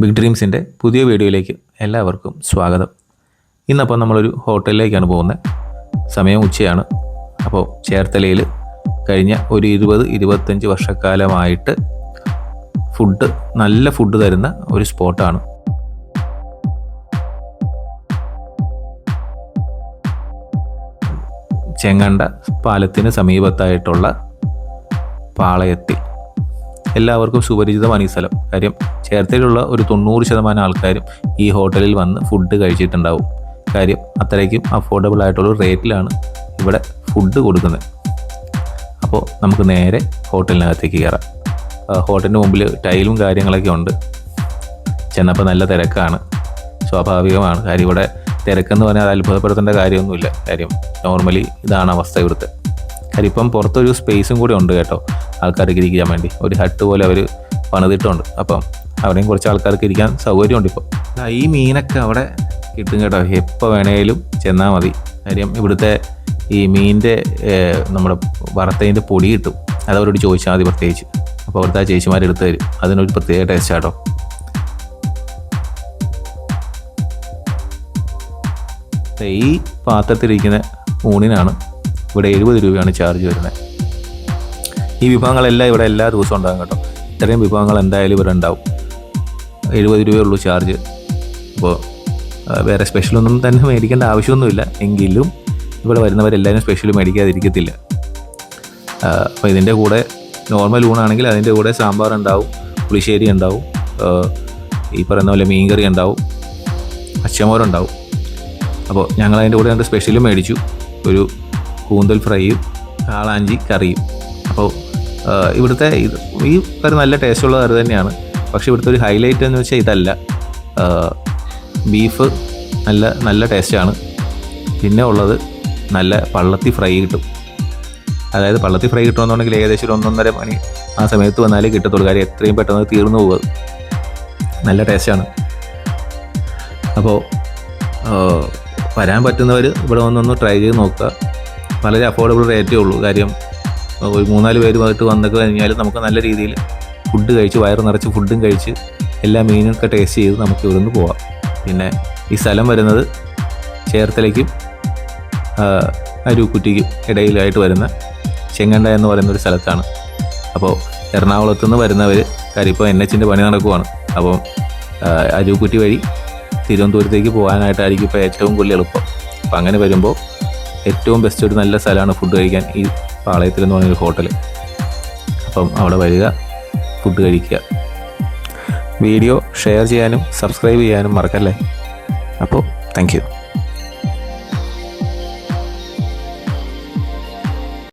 Big ഡ്രീംസിന്റെ പുതിയ വീഡിയോയിലേക്ക് എല്ലാവർക്കും സ്വാഗതം. ഇന്നപ്പോൾ നമ്മളൊരു ഹോട്ടലിലേക്കാണ് പോകുന്നത് സമയം ഉച്ചയാണ്. അപ്പോൾ ചേർത്തലയിൽ കഴിഞ്ഞ ഒരു ഇരുപത് ഇരുപത്തഞ്ച് വർഷക്കാലമായിട്ട് ഫുഡ് നല്ല ഫുഡ് തരുന്ന ഒരു സ്പോട്ടാണ്. ചെങ്ങണ്ട പാലത്തിന് സമീപത്തായിട്ടുള്ള പാളയത്തിൽ എല്ലാവർക്കും സുപരിചിതമാണ് ഈ സ്ഥലം. കാര്യം ചേർത്തയിലുള്ള ഒരു തൊണ്ണൂറ് ശതമാനം ആൾക്കാരും ഈ ഹോട്ടലിൽ വന്ന് ഫുഡ് കഴിച്ചിട്ടുണ്ടാവും. കാര്യം അത്രയ്ക്കും അഫോർഡബിൾ ആയിട്ടുള്ള റേറ്റിലാണ് ഇവിടെ ഫുഡ് കൊടുക്കുന്നത്. അപ്പോൾ നമുക്ക് നേരെ ഹോട്ടലിനകത്തേക്ക് കയറാം ഹോട്ടലിന് മുമ്പിൽ ടൈലും കാര്യങ്ങളൊക്കെ ഉണ്ട്. ചെന്നപ്പോൾ നല്ല തിരക്കാണ്. സ്വാഭാവികമാണ്. കാര്യം ഇവിടെ തിരക്കെന്ന് പറഞ്ഞാൽ അത് അത്ഭുതപ്പെടുത്തേണ്ട കാര്യമൊന്നുമില്ല. കാര്യം നോർമലി ഇതാണ് അവസ്ഥ ഇവിടുത്തെ. കാര്യം ഇപ്പം പുറത്തൊരു സ്പേസും കൂടി ഉണ്ട് കേട്ടോ. ആൾക്കാർക്ക് ഇരിക്കാൻ വേണ്ടി. ഒരു ഹട്ട് പോലെ അവർ പണിതിട്ടുണ്ട്. അപ്പം അവിടെയും കുറച്ച് ആൾക്കാർക്ക് ഇരിക്കാൻ സൗകര്യമുണ്ട് ഇപ്പോൾ ഈ മീനൊക്കെ അവിടെ കിട്ടും കേട്ടോ. എപ്പോൾ വേണേലും ചെന്നാൽ മതി. കാര്യം ഇവിടുത്തെ ഈ മീനിന്റെ നമ്മുടെ വറുത്തതിന്റെ പൊടി കിട്ടും. അതവരോട് ചോദിച്ചാൽ മതി പ്രത്യേകിച്ച്. അപ്പോൾ അവിടുത്തെ ആ ചേച്ചിമാർ എടുത്തു തരും. അതിനൊരു പ്രത്യേക ടേസ്റ്റ് ആട്ടോ. ദേ ഈ പാത്രത്തിലിരിക്കുന്ന ഊണിനാണ് ഇവിടെ എഴുപത് രൂപയാണ് ചാർജ് വരുന്നത്. ഈ വിഭവങ്ങളെല്ലാം ഇവിടെ എല്ലാ ദിവസവും ഉണ്ടാകും കേട്ടോ. ഇത്രയും വിഭവങ്ങൾ എന്തായാലും ഇവിടെ ഉണ്ടാവും. എഴുപത് രൂപയേ ഉള്ളൂ ചാർജ് അപ്പോൾ വേറെ സ്പെഷ്യലൊന്നും തന്നെ മേടിക്കേണ്ട ആവശ്യമൊന്നുമില്ല. എങ്കിലും ഇവിടെ വരുന്നവരെല്ലാവരും സ്പെഷ്യൽ മേടിക്കാതിരിക്കത്തില്ല. അപ്പോൾ ഇതിന്റെ കൂടെ നോർമൽ ഊണാണെങ്കിൽ അതിന്റെ കൂടെ സാമ്പാർ ഉണ്ടാവും പുളിശ്ശേരി ഉണ്ടാവും ഈ പറയുന്ന പോലെ മീൻകറി ഉണ്ടാവും അച്ചമോരുണ്ടാവും അപ്പോൾ ഞങ്ങൾ അതിന്റെ കൂടെ രണ്ട് സ്പെഷ്യലും മേടിച്ചു. ഒരു കൂന്തൽ ഫ്രൈയും കാളാഞ്ചി കറിയും. അപ്പോൾ ഇവിടുത്തെ ഇത് ഈ കറി നല്ല ടേസ്റ്റുള്ള കറി തന്നെയാണ്. പക്ഷേ ഇവിടുത്തെ ഒരു ഹൈലൈറ്റ് എന്ന് വെച്ചാൽ ഇതല്ല. ബീഫ് നല്ല നല്ല ടേസ്റ്റാണ് പിന്നെ ഉള്ളത് നല്ല പള്ളത്തി ഫ്രൈ കിട്ടും. അതായത് പള്ളത്തി ഫ്രൈ കിട്ടുമെന്നുണ്ടെങ്കിൽ ഏകദേശം ഒരു ഒന്നൊന്നര മണി ആ സമയത്ത് വന്നാലേ കിട്ടത്തുള്ളൂ. കാര്യം എത്രയും പെട്ടെന്ന് തീർന്നു പോകുക നല്ല ടേസ്റ്റാണ് അപ്പോൾ വരാൻ പറ്റുന്നവർ ഇവിടെ വന്നൊന്ന് ട്രൈ ചെയ്ത് നോക്കുക. വളരെ അഫോർഡബിൾ റേറ്റേ ഉള്ളൂ. കാര്യം ഒരു മൂന്നാൽ പേര് വന്നിട്ട് വന്നൊക്കെ കഴിഞ്ഞാൽ നമുക്ക് നല്ല രീതിയിൽ ഫുഡ് കഴിച്ച് വയറ് നിറച്ച് ഫുഡും കഴിച്ച് എല്ലാ മീനും ഒക്കെ ടേസ്റ്റ് ചെയ്ത് നമുക്ക് ഇവിടുന്ന് പോവാം. പിന്നെ ഈ സ്ഥലം വരുന്നത് ചേർത്തലയ്ക്കും അരൂക്കുറ്റിക്കും ഇടയിലായിട്ട് വരുന്ന ചെങ്ങണ്ട എന്ന് പറയുന്ന ഒരു സ്ഥലത്താണ്. അപ്പോൾ എറണാകുളത്തു നിന്ന് വരുന്നവർ കാര്യം എൻ എച്ചിന്റെ പണി നടക്കുവാണ്. അപ്പോൾ അരൂക്കുറ്റി വഴി തിരുവനന്തപുരത്തേക്ക് പോകാനായിട്ടായിരിക്കും ഇപ്പോൾ ഏറ്റവും കൂടുതൽ എളുപ്പം. അപ്പോൾ അങ്ങനെ വരുമ്പോൾ ഏറ്റവും ബെസ്റ്റ് ഒരു നല്ല സ്ഥലമാണ് ഫുഡ് കഴിക്കാൻ. ഈ പാളയത്തിൽ എന്ന് പറഞ്ഞൊരു ഹോട്ടൽ അപ്പം അവിടെ വരിക ഫുഡ് കഴിക്കുക. വീഡിയോ ഷെയർ ചെയ്യാനും സബ്സ്ക്രൈബ് ചെയ്യാനും മറക്കല്ലേ? അപ്പോൾ താങ്ക്